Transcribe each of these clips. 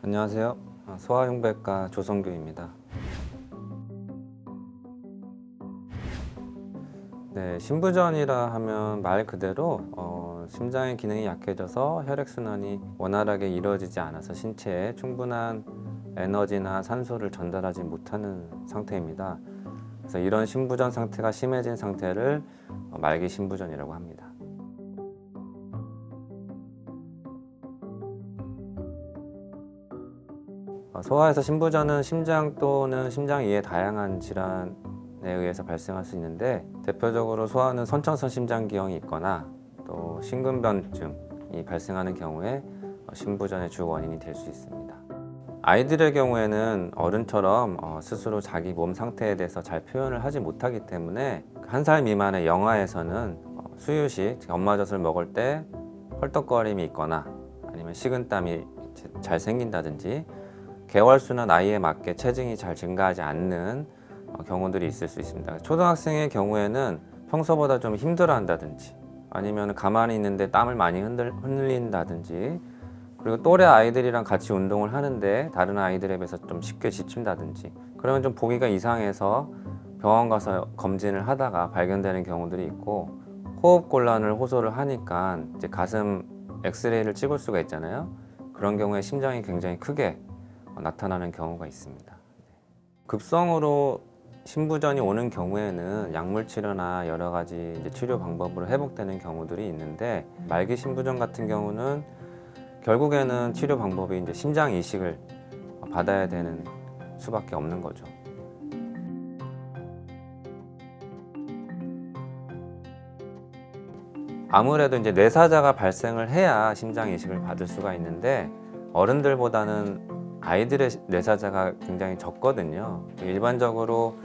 안녕하세요. 어, 소아흉부외과 조성규입니다. 네, 신부전이라 하면 말 그대로 어, 심장의 기능이 약해져서 혈액순환이 원활하게 이루어지지 않아서 신체에 충분한 에너지나 산소를 전달하지 못하는 상태입니다. 그래서 이런 신부전 상태가 심해진 상태를 어, 말기 신부전이라고 합니다. 소아에서 신부전은 심장 또는 심장 이외의 다양한 질환에 의해서 발생할 수 있는데 대표적으로 소아는 선천성 심장기형이 있거나 또 심근변증이 발생하는 경우에 어, 신부전의 주 원인이 될 수 있습니다. 아이들의 경우에는 어른처럼 어, 스스로 자기 몸 상태에 대해서 잘 표현을 하지 못하기 때문에 한 살 미만의 영아에서는 어, 수유시 즉 엄마 젖을 먹을 때 헐떡거림이 있거나 아니면 식은땀이 잘 생긴다든지 개월 수나 나이에 맞게 체중이 잘 증가하지 않는 어, 경우들이 있을 수 있습니다. 초등학생의 경우에는 평소보다 좀 힘들어한다든지 아니면 가만히 있는데 땀을 많이 흔들, 흘린다든지 그리고 또래 아이들이랑 같이 운동을 하는데 다른 아이들에 비해서 좀 쉽게 지친다든지 그러면 좀 보기가 이상해서 병원 가서 검진을 하다가 발견되는 경우들이 있고 호흡 곤란을 호소를 하니까 이제 가슴 엑스레이를 찍을 수가 있잖아요. 그런 경우에 심장이 굉장히 크게 어, 나타나는 경우가 있습니다. 급성으로 신부전이 오는 경우에는 약물 치료나 여러 가지 치료 방법으로 회복되는 경우들이 있는데 말기 신부전 같은 경우는 결국에는 치료 방법이 이제 심장 이식을 받아야 되는 수밖에 없는 거죠. 아무래도 이제 뇌사자가 발생을 해야 심장 이식을 받을 수가 있는데 어른들보다는 아이들의 뇌사자가 굉장히 적거든요. 일반적으로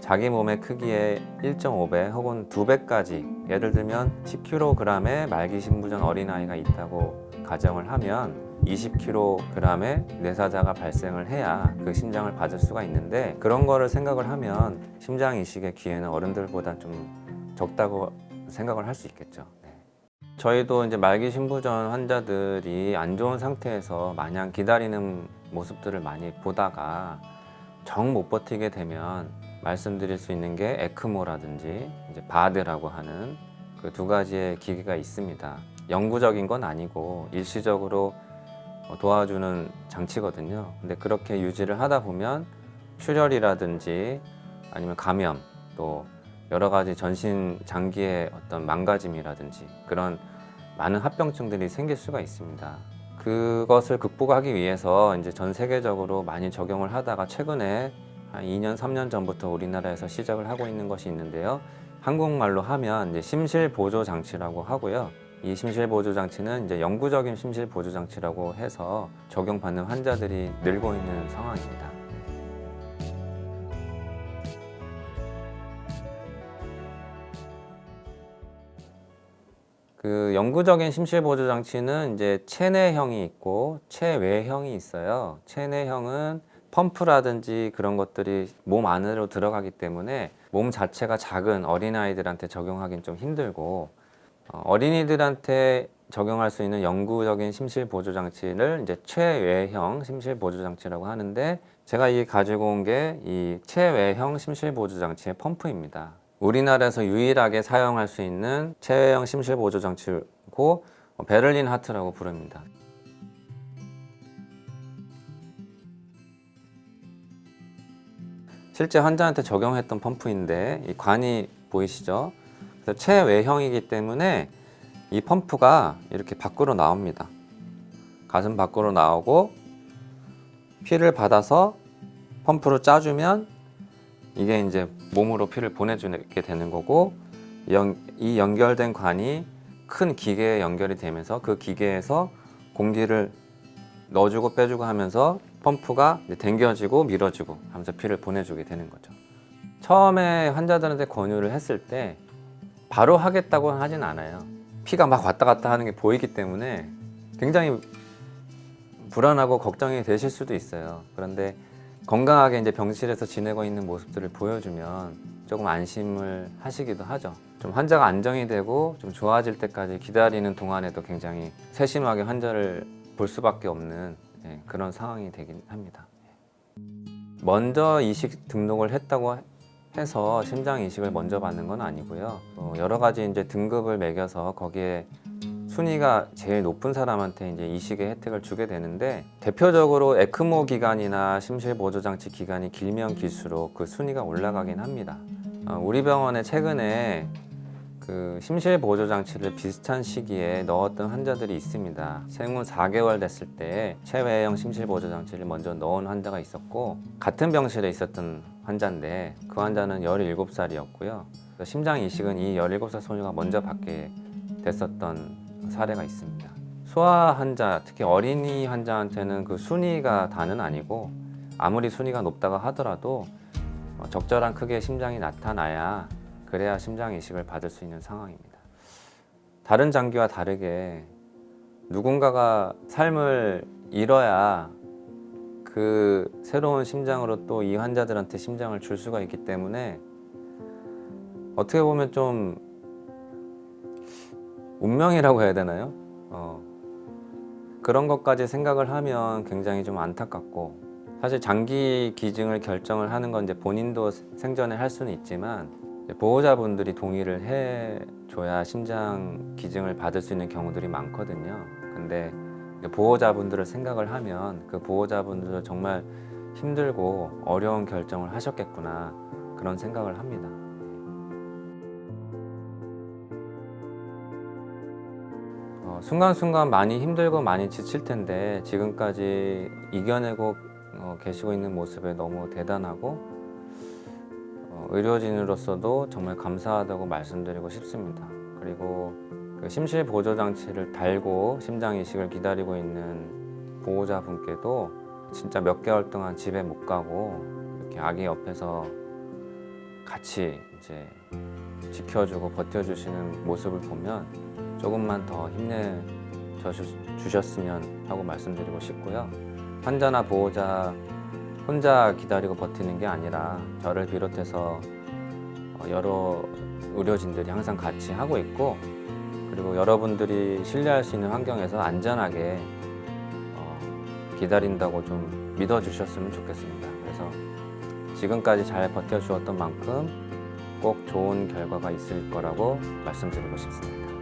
자기 몸의 크기의 1.5배 혹은 2배까지 예를 들면 10kg의 말기 신부전 어린아이가 있다고 가정을 하면 20kg의 뇌사자가 발생을 해야 그 심장을 받을 수가 있는데 그런 거를 생각을 하면 심장 이식의 기회는 어른들보다 좀 적다고 생각을 할 수 있겠죠. 네. 저희도 이제 말기 신부전 환자들이 안 좋은 상태에서 마냥 기다리는 모습들을 많이 보다가 정 못 버티게 되면 말씀드릴 수 있는 게 에크모라든지 이제 바드라고 하는 그 두 가지의 기기가 있습니다. 영구적인 건 아니고 일시적으로 어, 도와주는 장치거든요. 근데 그렇게 유지를 하다 보면 출혈이라든지 아니면 감염 또 여러 가지 전신 장기의 어떤 망가짐이라든지 그런 많은 합병증들이 생길 수가 있습니다. 그것을 극복하기 위해서 이제 전 세계적으로 많이 적용을 하다가 최근에 한 2년, 3년 전부터 우리나라에서 시작을 하고 있는 것이 있는데요. 한국말로 하면 이제 심실 보조 장치라고 하고요. 이 심실 보조 장치는 이제 영구적인 심실 보조 장치라고 해서 적용받는 환자들이 늘고 있는 상황입니다. 그 영구적인 심실 보조 장치는 이제 체내형이 있고 체외형이 있어요. 체내형은 펌프라든지 그런 것들이 몸 안으로 들어가기 때문에 몸 자체가 작은 어린아이들한테 적용하기는 좀 힘들고 어, 어린이들한테 적용할 수 있는 영구적인 심실 보조 장치를 이제 체외형 심실 보조 장치라고 하는데 제가 이 가지고 온 게 이 체외형 심실 보조 장치의 펌프입니다. 우리나라에서 유일하게 사용할 수 있는 체외형 심실 보조 장치고 어, 베를린 하트라고 부릅니다. 실제 환자한테 적용했던 펌프인데 이 관이 보이시죠? 그래서 체외형이기 때문에 이 펌프가 이렇게 밖으로 나옵니다. 가슴 밖으로 나오고 피를 받아서 펌프로 짜주면 이게 이제 몸으로 피를 보내주게 되는 거고 연- 이 연결된 관이 큰 기계에 연결이 되면서 그 기계에서 공기를 넣어주고 빼주고 하면서 펌프가 당겨지고 밀어주고 하면서 피를 보내주게 되는 거죠. 처음에 환자들한테 권유를 했을 때 바로 하겠다고 하진 않아요. 피가 막 왔다 갔다 하는 게 보이기 때문에 굉장히 불안하고 걱정이 되실 수도 있어요. 그런데 건강하게 이제 병실에서 지내고 있는 모습들을 보여주면 조금 안심을 하시기도 하죠. 좀 환자가 안정이 되고 좀 좋아질 때까지 기다리는 동안에도 굉장히 세심하게 환자를 볼 수밖에 없는 예, 그런 상황이 되긴 합니다. 먼저 이식 등록을 했다고 해서 심장 이식을 먼저 받는 건 아니고요. 어, 여러 가지 이제 등급을 매겨서 거기에 순위가 제일 높은 사람한테 이제 이식의 혜택을 주게 되는데 대표적으로 에크모 기간이나 심실 보조 장치 기간이 길면 길수록 그 순위가 올라가긴 합니다. 어, 우리 병원에 최근에 그 심실 보조 장치를 비슷한 시기에 넣었던 환자들이 있습니다. 생후 4개월 됐을 때 체외형 심실 보조 장치를 먼저 넣은 환자가 있었고 같은 병실에 있었던 환자인데 그 환자는 17살이었고요. 심장 이식은 이 17살 소녀가 먼저 받게 됐었던 사례가 있습니다. 소아 환자, 특히 어린이 환자한테는 그 순위가 다는 아니고 아무리 순위가 높다고 하더라도 어, 적절한 크기의 심장이 나타나야 그래야 심장 이식을 받을 수 있는 상황입니다. 다른 장기와 다르게 누군가가 삶을 잃어야 그 새로운 심장으로 또 이 환자들한테 심장을 줄 수가 있기 때문에 어떻게 보면 좀 운명이라고 해야 되나요? 어, 그런 것까지 생각을 하면 굉장히 좀 안타깝고 사실 장기 기증을 결정을 하는 건 이제 본인도 생전에 할 수는 있지만 보호자분들이 동의를 해줘야 심장 기증을 받을 수 있는 경우들이 많거든요. 근데 보호자분들을 생각을 하면 그 보호자분들도 정말 힘들고 어려운 결정을 하셨겠구나 그런 생각을 합니다. 순간순간 많이 힘들고 많이 지칠 텐데 지금까지 이겨내고 어, 계시고 있는 모습에 너무 대단하고 어, 의료진으로서도 정말 감사하다고 말씀드리고 싶습니다. 그리고 그 심실 보조 장치를 달고 심장 이식을 기다리고 있는 보호자분께도 진짜 몇 개월 동안 집에 못 가고 이렇게 아기 옆에서 같이 이제 지켜주고 버텨주시는 모습을 보면 조금만 더 힘내 주셨으면 하고 말씀드리고 싶고요. 환자나 보호자 혼자 기다리고 버티는 게 아니라 저를 비롯해서 어, 여러 의료진들이 항상 같이 하고 있고 그리고 여러분들이 신뢰할 수 있는 환경에서 안전하게 어, 기다린다고 좀 믿어주셨으면 좋겠습니다. 그래서 지금까지 잘 버텨주었던 만큼 꼭 좋은 결과가 있을 거라고 말씀드리고 싶습니다.